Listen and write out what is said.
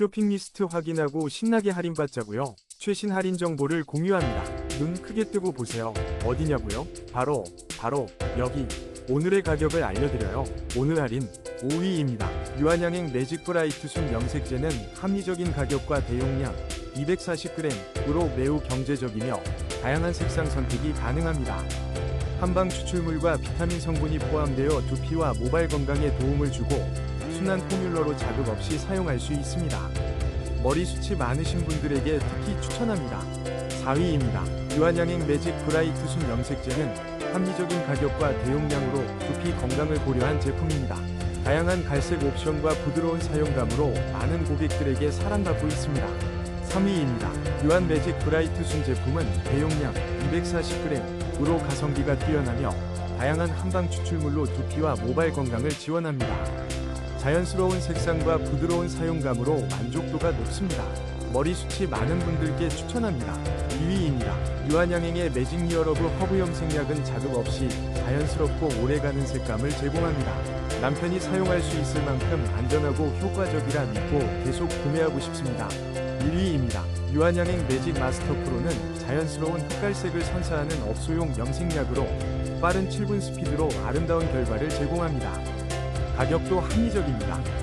쇼핑 리스트 확인하고 신나게 할인받자고요. 최신 할인 정보를 공유합니다. 눈 크게 뜨고 보세요. 어디냐고요? 바로 바로 여기. 오늘의 가격을 알려드려요. 오늘 할인 5위입니다. 유한양행 매직 브라이트 순 염색제는 합리적인 가격과 대용량 240g으로 매우 경제적이며 다양한 색상 선택이 가능합니다. 한방 추출물과 비타민 성분이 포함되어 두피와 모발 건강에 도움을 주고 순한 포뮬러로 자극 없이 사용할 수 있습니다. 머리숱이 많으신 분들에게 특히 추천합니다. 4위입니다. 유한양행 매직 브라이트 순 염색제는 합리적인 가격과 대용량으로 두피 건강을 고려한 제품입니다. 다양한 갈색 옵션과 부드러운 사용감으로 많은 고객들에게 사랑받고 있습니다. 3위입니다. 유한 매직 브라이트 순 제품은 대용량 240g으로 가성비가 뛰어나며 다양한 한방 추출물로 두피와 모발 건강을 지원합니다. 자연스러운 색상과 부드러운 사용감으로 만족도가 높습니다. 머리숱이 많은 분들께 추천합니다. 2위입니다. 유한양행의 매직 리어러브 허브 염색약은 자극 없이 자연스럽고 오래가는 색감을 제공합니다. 남편이 사용할 수 있을 만큼 안전하고 효과적이라 믿고 계속 구매하고 싶습니다. 1위입니다. 유한양행 매직 마스터 프로는 자연스러운 흑갈색을 선사하는 업소용 염색약으로 빠른 7분 스피드로 아름다운 결과를 제공합니다. 가격도 합리적입니다.